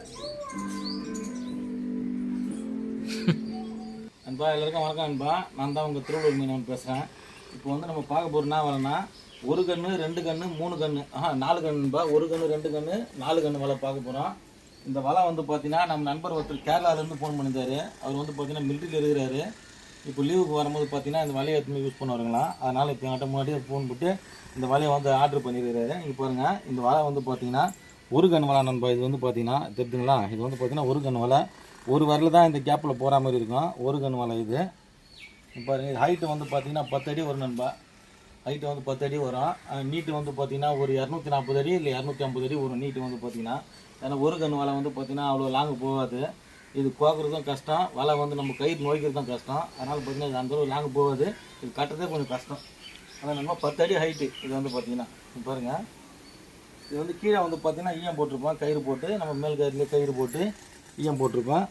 அன்பா எல்லாருக்கும் வணக்கம் அன்பா. நான் தான் உங்கள் திருவள்ளூர் மீனவன் பேசுகிறேன் இப்போ வந்து நம்ம பார்க்க போகிறோம்னா வரேன்னா ஒரு கன்று ரெண்டு கன்று மூணு கன்று ஆஹா நாலு கண்ணுபா ஒரு கன்று ரெண்டு கன்று நாலு கன்று வலை பார்க்க போகிறோம் இந்த வலை வந்து பார்த்தீங்கன்னா நம்ம நண்பர் ஒருத்தர் கேரளாலேருந்து ஃபோன் பண்ணியிருந்தாரு. அவர் வந்து பார்த்தீங்கன்னா மிலிட்ரியில் இருக்கிறாரு. இப்போ லீவுக்கு வரும்போது பார்த்தீங்கன்னா இந்த வலையை எடுத்துமே யூஸ் பண்ணுவாருங்களா? அதனால் இப்போ என்கிட்ட முன்னாடி ஃபோன் போட்டு இந்த வலையை வந்து ஆர்டர் பண்ணியிருக்கிறாரு. இங்கே பாருங்கள் இந்த வலை வந்து பார்த்தீங்கன்னா ஒரு கண் வலை நண்பா இது வந்து பார்த்தீங்கன்னா தெரிஞ்சுங்களா? இது வந்து பார்த்தீங்கன்னா ஒரு கண் வலை. ஒரு வரல தான் இந்த கேப்பில் போகிற மாதிரி இருக்கும். ஒரு கண் வலை இது. இப்போ இது ஹைட்டு வந்து பார்த்தீங்கன்னா பத்து அடி வரும் நண்பா. ஹைட்டு வந்து பத்து அடி வரும். நீட்டு வந்து பார்த்திங்கன்னா ஒரு இரநூத்தி நாற்பது அடி இல்லை இரநூத்தி ஐம்பது அடி வரும் நீட்டு வந்து பார்த்தீங்கன்னா ஏன்னா ஒரு கண் வலை வந்து பார்த்தீங்கன்னா அவ்வளோ லாங்கு போகாது. இது கோக்குறதும் கஷ்டம். வலை வந்து நம்ம கயிறு நோய்க்கிறதும் கஷ்டம். அதனால் பார்த்தீங்கன்னா இது அந்தளவு லாங்கு போகாது. இது கட்டுறதே கொஞ்சம் கஷ்டம். அதான் நம்ம பத்து அடி ஹைட்டு இது வந்து பார்த்தீங்கன்னா பாருங்கள் இது வந்து கீழே வந்து பார்த்தீங்கன்னா ஈயம் போட்டிருப்போம். கயிறு போட்டு நம்ம மேல் கயிறுலேயே கயிறு போட்டு ஈயம் போட்டிருப்போம்.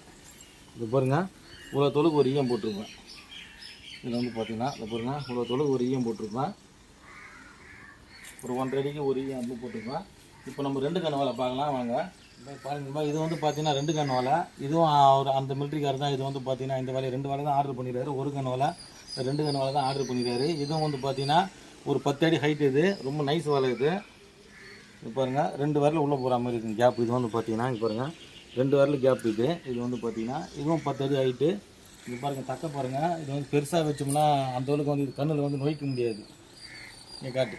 இது பாருங்கள் இவ்வளோ தொழுக்கு ஒரு ஈயம் போட்டிருப்பேன் இதில் வந்து பார்த்திங்கன்னா இது பாருங்க. இவ்வளோ தொழுக்கு ஒரு ஈயம் போட்டிருப்பேன் ஒரு ஒன்றரை அடிக்கு ஒரு ஈயம் வந்து போட்டிருப்பேன் இப்போ நம்ம ரெண்டு கண்ணு வலை பார்க்கலாம். வாங்க. பாருங்கப்பா இது வந்து பார்த்தீங்கன்னா ரெண்டு கண் வலை இதுவும் அவர் அந்த மிலிட்ரிக்கார் தான் இது வந்து பார்த்தீங்கன்னா இந்த வேலையை ரெண்டு வலை தான் ஆர்டர் பண்ணிடுறாரு ஒரு கண் வலை ரெண்டு கண் வலை தான் ஆர்டர் பண்ணிடுறாரு இதுவும் வந்து பார்த்தீங்கன்னா ஒரு பத்து அடி ஹைட் இது. ரொம்ப நைஸ் வலை இது. இது பாருங்க ரெண்டு வரல உள்ளே போகிற மாதிரி இருக்கும் கேப் இது வந்து பார்த்தீங்கன்னா இங்கே பாருங்கள் ரெண்டு வரல கேப் இது. இது வந்து பார்த்தீங்கன்னா இதுவும் பத்து அடி ஹைட்டு இது பாருங்க தக்க பாருங்க. இது வந்து பெருசாக வச்சோம்னா அந்த அளவுக்கு வந்து இது கண்ணில் வந்து நோய்க்க முடியாது. இங்கே காட்டு.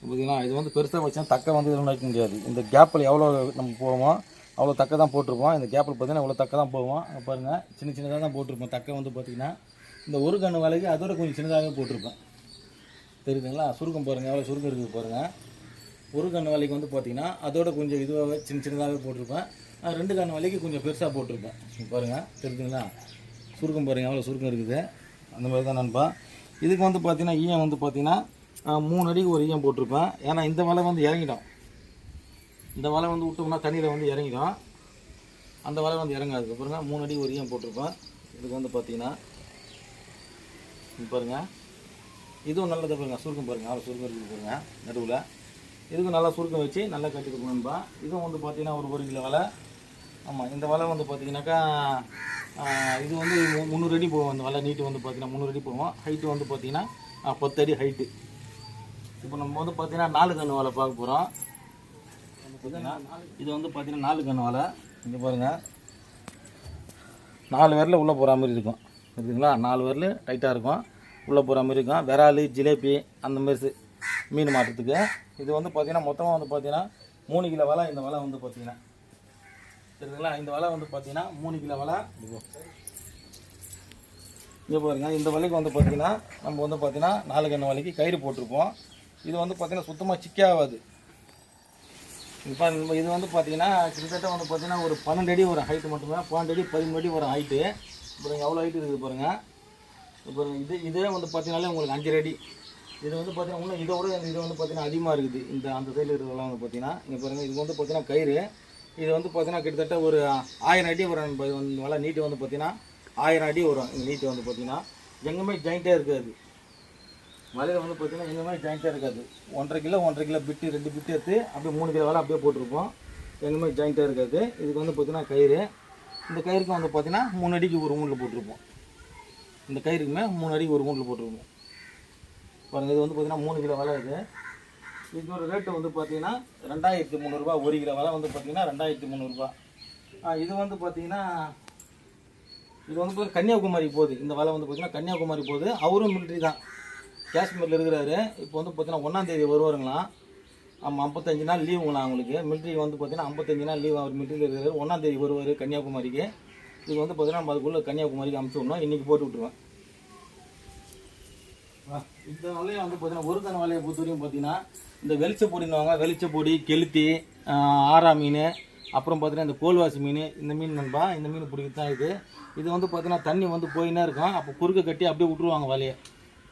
பார்த்தீங்கன்னா இது வந்து பெருசாக வச்சா தக்க வந்து இதில் நோய்க்க முடியாது. இந்த கேப்பில் எவ்வளோ நம்ம போவோம் அவ்வளோ தக்க தான் போட்டிருப்போம். இந்த கேப்பில் பார்த்தீங்கன்னா இவ்வளோ தக்க தான் போவோம் பாருங்கள் சின்ன சின்னதாக தான் போட்டிருப்போம். தக்க வந்து பார்த்தீங்கன்னா இந்த ஒரு கண்ணு வேலைக்கு அதோட கொஞ்சம் சின்னதாகவே போட்டிருப்பேன். தெரியுதுங்களா? சுருக்கம் பாருங்கள் எவ்வளோ சுருக்கம் இருக்குது பாருங்கள் ஒரு கண் வலைக்கு வந்து பார்த்தீங்கன்னா அதோட கொஞ்சம் இதுவாகவே சின்ன சின்னதாகவே போட்டிருப்பேன். ரெண்டு கண் வலைக்கு கொஞ்சம் பெருசாக போட்டிருப்பேன். பாருங்கள் தெரியுதுங்களா சுருக்கம் பாருங்கள் எவ்வளோ சுருக்கம் இருக்குது. அந்த மாதிரி தான் நண்பா. இதுக்கு வந்து பார்த்தீங்கன்னா ஈயம் வந்து பார்த்தீங்கன்னா மூணு அடிக்கு ஒரு ஈயம் போட்டிருப்பேன். ஏன்னா இந்த வலை வந்து இறங்கிடும். இந்த வலை வந்து விட்டோம்னா தண்ணியில் வந்து இறங்கிடும். அந்த வலை வந்து இறங்காது. பாருங்கள் மூணு அடி ஒரு ஈயம் போட்டிருப்பேன். இதுக்கு வந்து பார்த்தீங்கன்னா பாருங்கள் இதுவும் நல்லது பாருங்கள் சுருக்கம் பாருங்கள் அவ்வளோ சுருக்கம் இருக்குது பாருங்கள் நடுவில். இதுக்கும் நல்லா சுருக்கம் வச்சு நல்லா கட்டி கொடுக்கணும்பா இதுவும் வந்து பார்த்திங்கன்னா ஒரு ஒரு கிலோ வலை. ஆமாம் இந்த வலை வந்து பார்த்தீங்கன்னாக்கா இது வந்து முந்நூறு அடி போகும். இந்த வலை நீட்டு வந்து பார்த்தீங்கன்னா முந்நூறு அடி போவோம் ஹைட்டு வந்து பார்த்திங்கன்னா பத்து அடி ஹைட்டு இப்போ நம்ம வந்து பார்த்திங்கன்னா நாலு கன்று வலை பார்க்க போகிறோம் இது வந்து பார்த்திங்கன்னா நாலு கன்று வலை. இங்கே பாருங்கள் நாலு விரல உள்ளே போகிற மாதிரி இருக்கும். இருக்குதுங்களா நாலு விரல் டைட்டாக இருக்கும். உள்ளே போகிற மாதிரி இருக்கும். விராலு ஜிலேபி அந்த மாதிரி மீன் மாட்டுறதுக்கு. இது வந்து பார்த்தீங்கன்னா மொத்தமாக வந்து பார்த்தீங்கன்னா மூணு கிலோ வலை இந்த வலை வந்து பார்த்தீங்கன்னா சரிங்களா? இந்த வலை வந்து பார்த்தீங்கன்னா மூணு கிலோ வலை. இங்கே பாருங்க இந்த வலைக்கு வந்து பார்த்தீங்கன்னா நம்ம வந்து பார்த்தீங்கன்னா நாலு கண்ணு வலைக்கு கயிறு போட்டிருப்போம். இது வந்து பார்த்தீங்கன்னா சுத்தமாக சிக்காகாது இப்போ இது வந்து பார்த்தீங்கன்னா கிட்டத்தட்ட வந்து பார்த்தீங்கன்னா ஒரு பன்னெண்டு அடி ஒரு ஹைட்டு மட்டுமே பன்னெண்டு அடி பதிமூணு அடி வரும் ஹைட்டு இப்போ எவ்வளோ ஹைட் இருக்குது பாருங்கள் இப்போ இது இதே வந்து பார்த்தீங்கன்னாலே உங்களுக்கு அஞ்சரை அடி. இது வந்து பார்த்தீங்கன்னா இன்னும் இதை விட இது வந்து பார்த்தீங்கன்னா அதிகமாக இருக்குது. இந்த அந்த சைடில் இருக்கிறதெல்லாம் வந்து பார்த்தீங்கன்னா இங்கே பாருங்கள் இது வந்து பார்த்தீங்கன்னா கயிறு. இது வந்து பார்த்தீங்கன்னா கிட்டத்தட்ட ஒரு ஆயிரம் அடி வரும். நல்லா நீட்டு வந்து பார்த்தீங்கன்னா ஆயிரம் அடி வரும். இந்த நீட்டு வந்து பார்த்தீங்கன்னா எங்கேயுமே ஜாயிண்ட்டே இருக்காது. வலையில் வந்து பார்த்தீங்கன்னா எங்கேயுமே ஜாயிண்ட்டாக இருக்காது. ஒன்றரை கிலோ ஒன்றரை கிலோ பிட்டு ரெண்டு பிட்டு எடுத்து அப்படியே மூணு கிலோ வலை அப்படியே போட்டிருப்போம். எங்கேயுமே ஜாயிண்ட்டாக இருக்காது. இதுக்கு வந்து பார்த்தீங்கன்னா கயிறு. இந்த கயிறுக்கு வந்து பார்த்தீங்கன்னா மூணு அடிக்கு ஒரு மூணில் போட்டிருப்போம். இந்த கயிறுக்குமே மூணு அடிக்கு ஒரு மூணில் போட்டிருப்போம். பாருங்கள் இது வந்து பார்த்தீங்கன்னா மூணு கிலோ வலை இது. இதோட ரேட்டு வந்து பார்த்தீங்கன்னா ரெண்டாயிரத்தி முந்நூறுரூபா ஒரு கிலோ வலை வந்து பார்த்தீங்கன்னா ரெண்டாயிரத்தி முந்நூறுரூபா இது வந்து பார்த்தீங்கன்னா இது வந்து கன்னியாகுமரி போகுது. இந்த வலை வந்து பார்த்தீங்கன்னா கன்னியாகுமரி போகுது. அவரும் மிலிட்ரி தான். காஷ்மீரில் இருக்கிறாரு. இப்போ வந்து பார்த்தீங்கன்னா ஒன்றாந்தேதி வருவாருங்களாம் ஆமாம் ஐம்பத்தஞ்சு நாள் லீவுங்களா அவங்களுக்கு. மிலிட்ரி வந்து பார்த்தீங்கன்னா ஐம்பத்தஞ்சு நாள் லீவ் அவர் மிலிட்ரியில் இருக்கிறாரு. ஒன்றாந்தேதி வருவார் கன்னியாகுமரிக்கு. இது வந்து பார்த்தீங்கன்னா நம்ம அதுக்குள்ளே கன்னியாகுமரிக்கு அமுச்சு விடணும். இன்றைக்கி போட்டு விட்ருவேன் இந்த வலையை வந்து பார்த்தீங்கன்னா ஒரு கண் வலையை பொறுத்தவரையும் பார்த்தீங்கன்னா இந்த வெளிச்ச பொடின்னுவாங்க கெளுத்தி ஆ, மீன் அப்புறம் பார்த்தீங்கன்னா இந்த கோல்வாசி மீன் இந்த மீன் நண்பா இந்த மீன் பிடிக்கிறது தான் இது. இது வந்து பார்த்தீங்கன்னா தண்ணி வந்து போயினே இருக்கும். அப்போ குறுக்க கட்டி அப்படியே விட்ருவாங்க வலையை.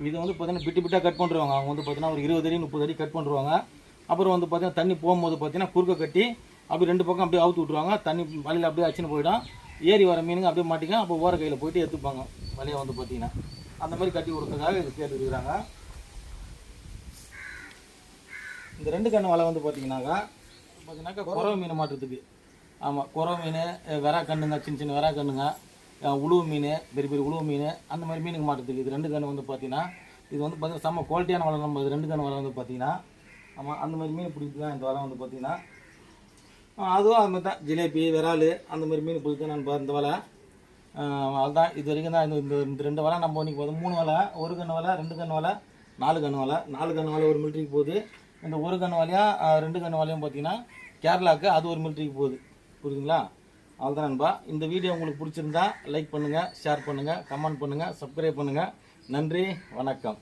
இது வந்து பார்த்தீங்கன்னா பிட்டு பிட்டாக கட் பண்ணுருவாங்க. அவங்க வந்து பார்த்தீங்கன்னா ஒரு இருபது அடி முப்பது அடி கட் பண்ணுருவாங்க. அப்புறம் வந்து பார்த்தீங்கன்னா தண்ணி போகும்போது பார்த்தீங்கன்னா குறுக்க கட்டி அப்படி ரெண்டு பக்கம் அப்படியே அவுத்து விட்ருவாங்க தண்ணி வலையில் அப்படியே அச்சுன்னு போயிடும். ஏறி வர மீனுங்க அப்படியே மாட்டிக்கும். அப்போ ஓர கையில் போயிட்டு எடுத்துப்பாங்க. வலையை வந்து பார்த்தீங்கன்னா அந்த மாதிரி கட்டி கொடுக்கறதுக்காக இது கேட்டுருக்குறாங்க இந்த ரெண்டு கண்ணு வலை வந்து பார்த்தீங்கன்னாக்கா பார்த்தீங்கன்னாக்கா குறவை மீன் மாட்டுறதுக்கு. ஆமாம் குறவை மீன் அஹ் வெறா கண்ணுங்க சின்ன சின்ன வெறா கண்ணுங்க உழுவு மீன் பெரிய பெரிய உழுவு மீன் அந்த மாதிரி மீனுக்கு மாட்டுறதுக்கு. இது ரெண்டு கன்று வந்து பார்த்தீங்கன்னா இது வந்து பார்த்தீங்கன்னா செம்ம குவாலிட்டியான வலை. நம்ம இது ரெண்டு கன்று வலை வந்து பார்த்தீங்கன்னா ஆமாம் அந்த மாதிரி மீன் பிடிச்சி தான் இந்த வலை வந்து பார்த்தீங்கன்னா அதுவும் அது மாதிரி தான். ஜிலேபி விரால் அந்த மாதிரி மீன் பிடிச்சி நான் இந்த வலை. அதுதான் இது வரைக்கும் தான் இந்த இந்த- இந்த ரெண்டு வலை நம்ம இன்றைக்கி போதும். மூணு வலை ஒரு கன்று வலை ரெண்டு கன்று வலை நாலு கன்று வலை. நாலு கன்று வலை ஒரு மில்ட்ரிக்கு போகுது. இந்த ஒரு கன்று வலையாக ரெண்டு கன்று வலையும் பார்த்தீங்கன்னா கேரளாவுக்கு அது ஒரு மில்ட்ரிக்கு போகுது. புரியுதுங்களா? அவ்வளோதான் நண்பா. இந்த வீடியோ உங்களுக்கு பிடிச்சிருந்தா லைக் பண்ணுங்கள் ஷேர் பண்ணுங்கள் கமெண்ட் பண்ணுங்கள் சப்ஸ்கிரைப் பண்ணுங்கள் நன்றி வணக்கம்.